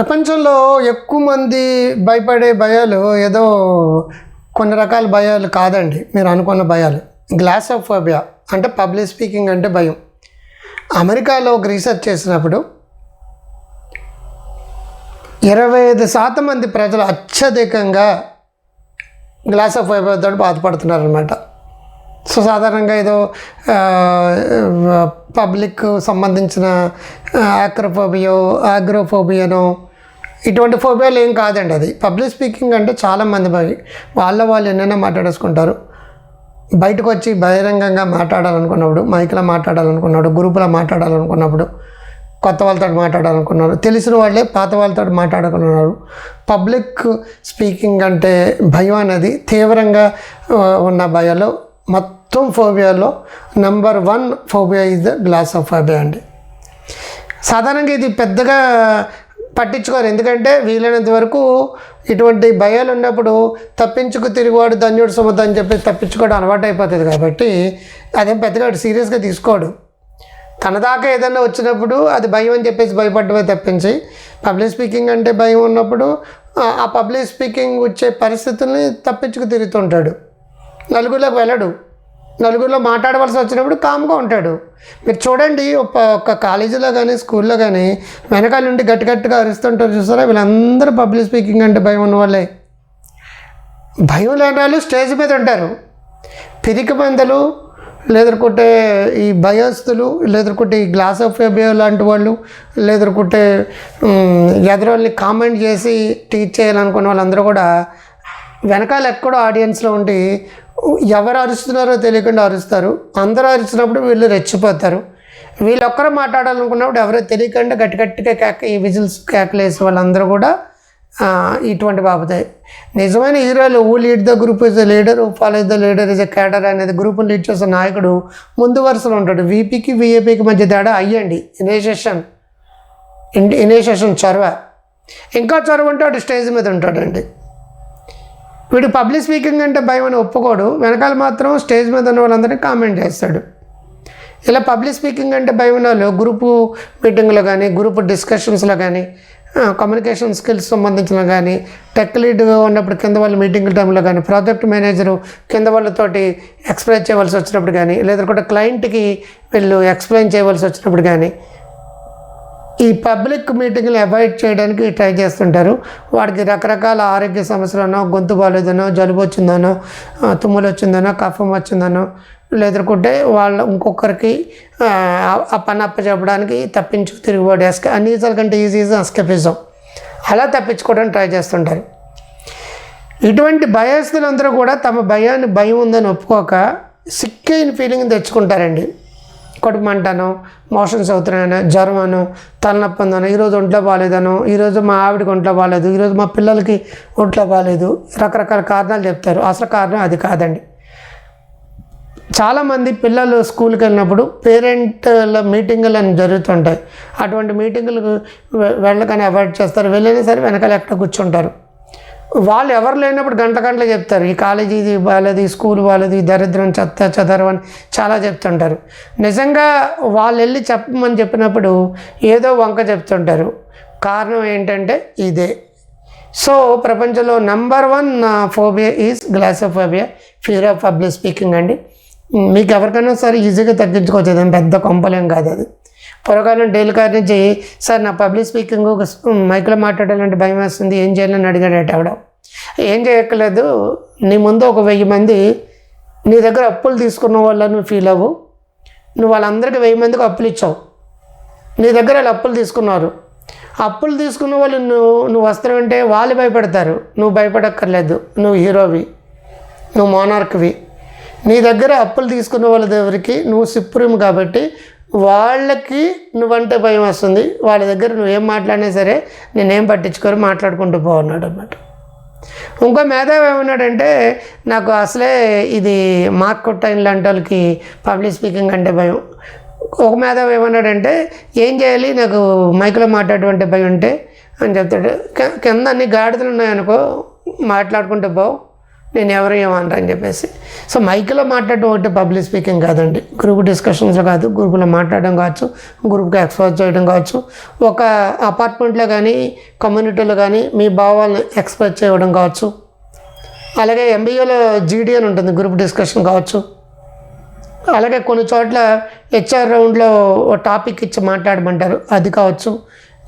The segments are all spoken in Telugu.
ప్రపంచంలో ఎక్కువ మంది భయపడే భయాలు ఏదో కొన్ని రకాల భయాలు కాదండి. మీరు అనుకున్న భయాలు. గ్లాస్ ఆఫ్ ఫోబియా అంటే పబ్లిక్ స్పీకింగ్ అంటే భయం. అమెరికాలో ఒక రీసెర్చ్ చేసినప్పుడు ఇరవై ఐదు శాతం మంది ప్రజలు అత్యధికంగా గ్లాస్ ఆఫ్ ఫోబియాతో బాధపడుతున్నారనమాట సో సాధారణంగా ఏదో పబ్లిక్ సంబంధించిన ఆక్రోఫోబియో ఆగ్రోఫోబియానో ఇటువంటి ఫోబియాలు ఏం కాదండి అది. పబ్లిక్ స్పీకింగ్ అంటే చాలామంది భయ వాళ్ళ వాళ్ళు ఎన్నైనా మాట్లాడేసుకుంటారు. బయటకు వచ్చి బహిరంగంగా మాట్లాడాలనుకున్నప్పుడు మైక్లో మాట్లాడాలనుకున్నాడు గ్రూపులో మాట్లాడాలనుకున్నప్పుడు కొత్త వాళ్ళతో మాట్లాడాలనుకున్నారు. తెలిసిన వాళ్ళే పాత వాళ్ళతో మాట్లాడుకున్నారు పబ్లిక్ స్పీకింగ్ అంటే భయం అనేది తీవ్రంగా ఉన్న భయాలు మొత్తం ఫోబియాలో number one phobia is the glossophobia అండి. సాధారణంగా ఇది పెద్దగా పట్టించుకోరు. ఎందుకంటే వీలైనంత వరకు ఇటువంటి భయాలు ఉన్నప్పుడు తప్పించుకు తిరిగివాడు ధన్యుడు సుమత అని చెప్పి తప్పించుకోవడం అలవాటు అయిపోతుంది కాబట్టి అదేం పెద్దగా సీరియస్గా తీసుకోడు. తన దాకా ఏదైనా వచ్చినప్పుడు అది భయం అని చెప్పేసి భయపడ్డమే తప్పించి పబ్లిక్ స్పీకింగ్ అంటే భయం ఉన్నప్పుడు ఆ- ఆ పబ్లిక్ స్పీకింగ్ వచ్చే పరిస్థితుల్ని తప్పించుకు తిరుగుతుంటాడు. నలుగురిలోకి వెళ్ళడు. నలుగురిలో మాట్లాడవలసి వచ్చినప్పుడు కామ్గా ఉంటాడు. మీరు చూడండి ఒక కాలేజీలో కానీ స్కూల్లో కానీ వెనకాల నుండి గట్టి గట్టిగా అరుస్తుంటారు చూసారా? వీళ్ళందరూ పబ్లిక్ స్పీకింగ్ అంటే భయం ఉన్న వాళ్ళే భయం లేని వాళ్ళు స్టేజ్ మీద ఉంటారు. పిరికి మందలు లేదనుకుంటే ఈ భయస్తులు లేదనుకుంటే ఈ గ్లాస్ ఆఫ్ ఫేబియో లాంటి వాళ్ళు లేదనుకుంటే ఎదురోళ్ళని కామెంట్ చేసి టీచ్ చేయాలనుకున్న వాళ్ళందరూ కూడా వెనకాల ఎక్కడో ఆడియన్స్లో ఉండి ఎవరు అరుస్తున్నారో తెలియకుండా అరుస్తారు. అందరూ అరిచినప్పుడు వీళ్ళు రెచ్చిపోతారు. వీళ్ళొక్కరు మాట్లాడాలనుకున్నప్పుడు ఎవరో తెలియకుండా గట్టి గట్టిగా కేక ఈ విజిల్స్ కేకలేసి వాళ్ళందరూ కూడా ఇటువంటి బాబుతాయి నిజమైన హీరోలు ఊ lead the group is the leader follow is the leader is the cadre అనేది గ్రూప్ను లీడ్ చేసే నాయకుడు ముందు వరుసలో ఉంటాడు. వీపీకి వీఏపీకి మధ్య తేడా అయ్యండి. ఇనిషియేషన్ ఇనిషియేషన్ చొరవ. ఇంకా చొరవ ఉంటే వాడు స్టేజ్ మీద ఉంటాడండి. వీడు పబ్లిక్ స్పీకింగ్ అంటే భయం అని ఒప్పుకోడు. వెనకాల మాత్రం స్టేజ్ మీద ఉన్న వాళ్ళందరినీ కామెంట్ చేస్తాడు. ఇలా పబ్లిక్ స్పీకింగ్ అంటే భయం ఉన్న వాళ్ళు గ్రూపు మీటింగ్లో కానీ గ్రూప్ డిస్కషన్స్లో కానీ కమ్యూనికేషన్ స్కిల్స్ సంబంధించిన కానీ టెక్ లీడ్గా ఉన్నప్పుడు కింద వాళ్ళు మీటింగ్ టైంలో కానీ ప్రాజెక్ట్ మేనేజరు కింద వాళ్ళతోటి ఎక్స్ప్లెయిన్ చేయవలసి వచ్చినప్పుడు కానీ లేదంటే క్లయింట్కి వీళ్ళు ఎక్స్ప్లెయిన్ చేయవలసి వచ్చినప్పుడు కానీ ఈ పబ్లిక్ మీటింగ్లు అవాయిడ్ చేయడానికి ట్రై చేస్తుంటారు. వాడికి రకరకాల ఆరోగ్య సమస్యలనో గొంతు బాగాలేదనో జలుబు వచ్చిందనో తుమ్ములు వచ్చిందనో కఫం వచ్చిందనో లేదనుకుంటే వాళ్ళ ఇంకొకరికి ఆ, పని అప్పచెప్పడానికి తప్పించు తిరుగుబాటు ఎస్కే అన్నిసార్లు కంటే ఈజీ ఎస్కేపిజం. అలా తప్పించుకోవడానికి ట్రై చేస్తుంటారు. ఇటువంటి భయస్థులందరూ కూడా తమ భయాన్ని భయం ఉందని ఒప్పుకోక సిక్కైన ఫీలింగ్ తెచ్చుకుంటారండి. కడుపు మోషన్స్ అవుతున్నాయనో జ్వరం అనో తలనొప్పి ఉందనో ఈరోజు ఒంట్లో బాగాలేదనో ఈరోజు మా ఆవిడకి ఒంట్లో బాగాలేదు ఈరోజు మా పిల్లలకి ఒంట్లో బాగాలేదు రకరకాల కారణాలు చెప్తారు. అసలు కారణం అది కాదండి. చాలామంది పిల్లలు స్కూల్కి వెళ్ళినప్పుడు పేరెంట్ల మీటింగులు అని జరుగుతుంటాయి. అటువంటి మీటింగులకు వెళ్ళకని అవాయిడ్ చేస్తారు. వెళ్ళినా సరే వెనకాల ఎక్కడ కూర్చుంటారు? వాళ్ళు ఎవరు లేనప్పుడు గంట గంటలు చెప్తారు. ఈ కాలేజీ ఇది ఈ స్కూల్ వాళ్ళది ఈ దరిద్రం చెత్త చెదరం అని చాలా చెప్తుంటారు. నిజంగా వాళ్ళు వెళ్ళి చెప్పమని చెప్పినప్పుడు ఏదో వంక చెప్తుంటారు. కారణం ఏంటంటే ఇదే. సో ప్రపంచంలో number one phobia is glossophobia fear of public speaking అండి. మీకు ఎవరికైనా సరే ఈజీగా తగ్గించుకోవచ్చు. అదేం పెద్ద కొంపలేం కాదు అది. పూర్వకాలం డైలీ కార్ నుంచి సార్ నా పబ్లిక్ స్పీకింగ్ ఒక మైక్లో మాట్లాడాలంటే భయం వేస్తుంది ఏం చేయాలని అడిగాడట ఆవిడ. ఏం చేయక్కర్లేదు నీ ముందు ఒక వెయ్యి మంది నీ దగ్గర అప్పులు తీసుకున్న వాళ్ళని ఫీల్ అవ్వు. నువ్వు వాళ్ళందరికీ వెయ్యి మందికి అప్పులు ఇచ్చావు. నీ దగ్గర వాళ్ళు అప్పులు తీసుకున్నారు. అప్పులు తీసుకున్న వాళ్ళు నువ్వు నువ్వు వస్తావంటే వాళ్ళు భయపడతారు. నువ్వు భయపడక్కర్లేదు నువ్వు హీరోవి నువ్వు మోనార్క్వి. నీ దగ్గర అప్పులు తీసుకున్న వాళ్ళ దగ్గరికి నువ్వు సుప్రీం కాబట్టి వాళ్ళకి నువ్వంటే భయం వస్తుంది. వాళ్ళ దగ్గర నువ్వేం మాట్లాడినా సరే నేనేం పట్టించుకొని మాట్లాడుకుంటూ పోన్నాడు అన్నమాట ఇంకో మేధావి ఏమన్నాడంటే నాకు అసలే ఇది మార్క్ టైన్ లాంటి వాళ్ళకి పబ్లిక్ స్పీకింగ్ అంటే భయం. ఒక మేధావి ఏమన్నాడంటే ఏం చేయాలి? నాకు మైక్లో మాట్లాడటం భయం ఉంటే అని చెప్తాడు. కింద అన్ని గాడిదలు ఉన్నాయనుకో మాట్లాడుకుంటూ పోవు నేను ఎవరు ఏమనరు అని చెప్పేసి. సో మైక్లో మాట్లాడడం ఒకటి పబ్లిక్ స్పీకింగ్ కాదండి. గ్రూప్ డిస్కషన్స్ కాదు గ్రూపులో మాట్లాడడం కావచ్చు గ్రూప్కి ఎక్స్పోజ్ చేయడం కావచ్చు. ఒక అపార్ట్మెంట్లో కానీ కమ్యూనిటీలో కానీ మీ భావాలను ఎక్స్ప్రెస్ చేయడం కావచ్చు. అలాగే ఎంబీఏలో జీడీ అని ఉంటుంది గ్రూప్ డిస్కషన్ కావచ్చు. అలాగే కొన్ని చోట్ల హెచ్ఆర్ రౌండ్లో ఓ టాపిక్ ఇచ్చి మాట్లాడమంటారు అది కావచ్చు.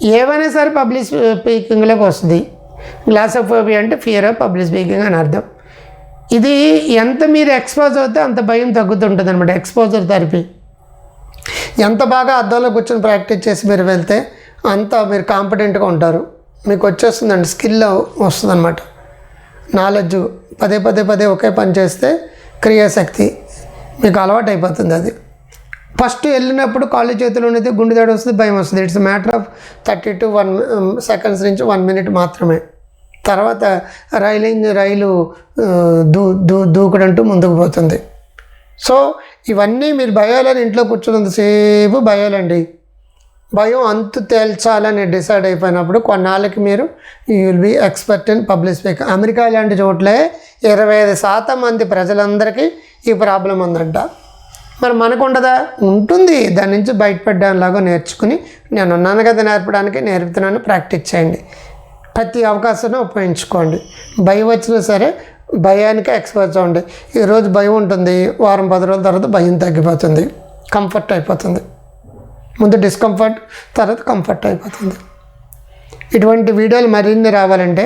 ఏవైనా సరే పబ్లిక్ స్పీకింగ్లోకి వస్తుంది. గ్లాస్ ఆఫ్ ఫోబియా అంటే ఫియర్ ఆఫ్ పబ్లిక్ స్పీకింగ్ అని అర్థం. ఇది ఎంత మీరు ఎక్స్పోజ్ అవుతే అంత భయం తగ్గుతుంటుంది అనమాట ఎక్స్పోజర్ థెరపీ ఎంత బాగా అద్దంలో కూర్చొని ప్రాక్టీస్ చేసి మీరు వెళ్తే అంత మీరు కాంపిటెంట్గా ఉంటారు. మీకు వచ్చేస్తుందండి స్కిల్ వస్తుంది అనమాట నాలెడ్జ్ పదే పదే పదే ఒకే పని చేస్తే క్రియాశక్తి మీకు అలవాటు అయిపోతుంది అది. ఫస్ట్ వెళ్ళినప్పుడు కాళ్ళు చేతిలో ఉన్నది గుండె దడ వస్తుంది. భయం వస్తుంది it's matter of thirty to one seconds నుంచి వన్ మినిట్ మాత్రమే. తర్వాత రైలు రైలు దూ దూ దూకుడంటూ ముందుకు పోతుంది. సో ఇవన్నీ మీరు భయాలని ఇంట్లో కూర్చున్నంతసేపు భయాలండి. భయం అంతు తేల్చాలని డిసైడ్ అయిపోయినప్పుడు కొన్నాళ్ళకి మీరు you will be expert in public speak America లాంటి చోట్లే ఇరవై ఐదు శాతం మంది ప్రజలందరికీ ఈ ప్రాబ్లం ఉందంట. మరి మనకు ఉండదా ఉంటుంది. దాని నుంచి బయటపడ్డానిలాగా నేర్చుకుని నేను ఉన్నాను కదా నేర్పడానికి నేర్పుతున్నాను ప్రాక్టీస్ చేయండి. ప్రతి అవకాశాన్ని ఉపయోగించుకోండి. భయం వచ్చినా సరే భయానికి ఎక్స్పోజ్ అవ్వండి. ఈరోజు భయం ఉంటుంది వారం పది రోజుల తర్వాత భయం తగ్గిపోతుంది కంఫర్ట్ అయిపోతుంది. ముందు డిస్కంఫర్ట్ తర్వాత కంఫర్ట్ అయిపోతుంది. ఇటువంటి వీడియోలు మరిన్ని రావాలంటే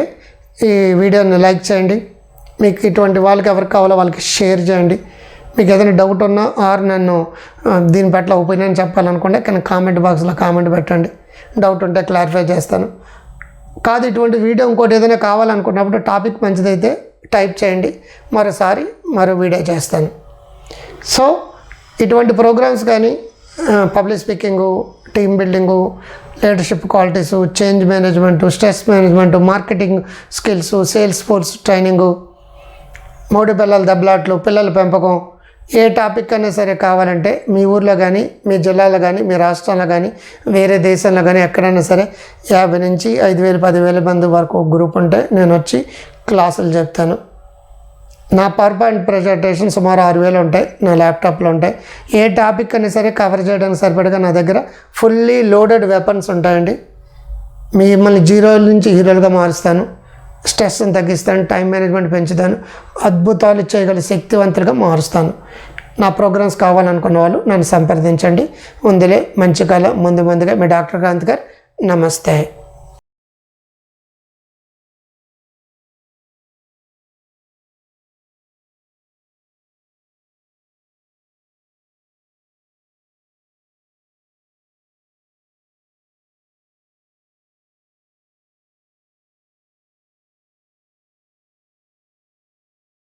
ఈ వీడియోని లైక్ చేయండి. మీకు ఇటువంటి వాళ్ళకి ఎవరికి కావాలో వాళ్ళకి షేర్ చేయండి. మీకు ఏదైనా డౌట్ ఉన్నా ఆర్ నన్ను దీని పట్ల ఒపీనియన్ చెప్పాలనుకుంటే కానీ కామెంట్ బాక్స్లో కామెంట్ పెట్టండి. డౌట్ ఉంటే క్లారిఫై చేస్తాను. కాదు ఇటువంటి వీడియో ఇంకోటి ఏదైనా కావాలనుకున్నప్పుడు టాపిక్ మంచిదైతే టైప్ చేయండి. మరోసారి మరో వీడియో చేస్తాను. సో ఇటువంటి ప్రోగ్రామ్స్ కానీ public speaking team building leadership qualities change management stress management marketing skills sales force training మూడు పిల్లల దెబ్బలాట్లు పిల్లల పెంపకం ఏ టాపిక్ అయినా సరే కావాలంటే మీ ఊర్లో కానీ మీ జిల్లాలో కానీ మీ రాష్ట్రంలో కానీ వేరే దేశంలో కానీ ఎక్కడైనా సరే యాభై నుంచి ఐదు వేలు పదివేల మంది వరకు ఒక గ్రూప్ ఉంటే నేను వచ్చి క్లాసులు చెప్తాను. నా పవర్ పాయింట్ ప్రజెంటేషన్ సుమారు ఆరు వేలు ఉంటాయి నా ల్యాప్టాప్లో ఉంటాయి. ఏ టాపిక్ అయినా సరే కవర్ చేయడానికి సరిపడగా నా దగ్గర ఫుల్లీ లోడెడ్ వెపన్స్ ఉంటాయండి. మిమ్మల్ని జీరోల నుంచి హీరోలుగా మారుస్తాను. స్ట్రెస్ని తగ్గిస్తాను టైం మేనేజ్మెంట్ పెంచుతాను అద్భుతాలు చేయగల శక్తివంతులుగా మారుస్తాను. నా ప్రోగ్రామ్స్ కావాలనుకున్న వాళ్ళు నన్ను సంప్రదించండి. ఉందిలే మంచి కళ. ముందు ముందుగా మీ డాక్టర్ కాంత్ గారు నమస్తే.